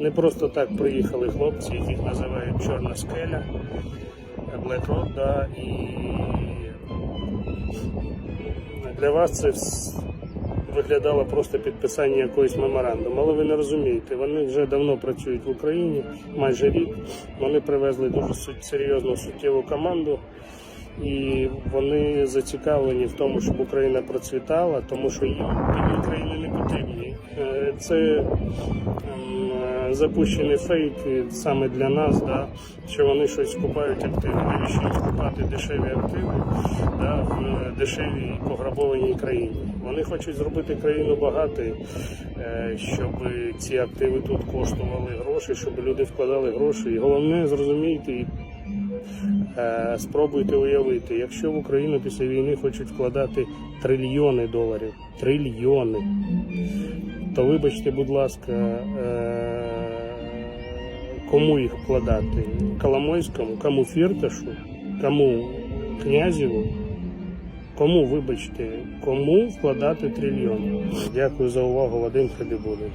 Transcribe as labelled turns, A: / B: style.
A: Не просто так приїхали хлопці, яких називають Чорна скеля, Rock, да, і для вас це виглядало просто підписання якоїсь меморандуму. Але ви не розумієте, вони вже давно працюють в Україні, майже рік. Вони привезли дуже серйозну суттєву команду. І вони зацікавлені в тому, щоб Україна процвітала, тому що їм бідні Це е, запущений фейк саме для нас, да, що вони щось купають активи. Навіщо купати дешеві активи да, в дешевій пограбованій країні? Вони хочуть зробити країну багатою, е, щоб ці активи тут коштували гроші, щоб люди вкладали гроші. І головне Е, Спробуйте уявити, якщо в Україну після війни хочуть вкладати трильйони доларів, трильйони, то вибачте, будь ласка, е, кому їх вкладати? Коломойському, кому Фірташу, кому Князєву? Кому, вибачте, кому вкладати трильйони? Дякую за увагу, Вадим Хабібулин.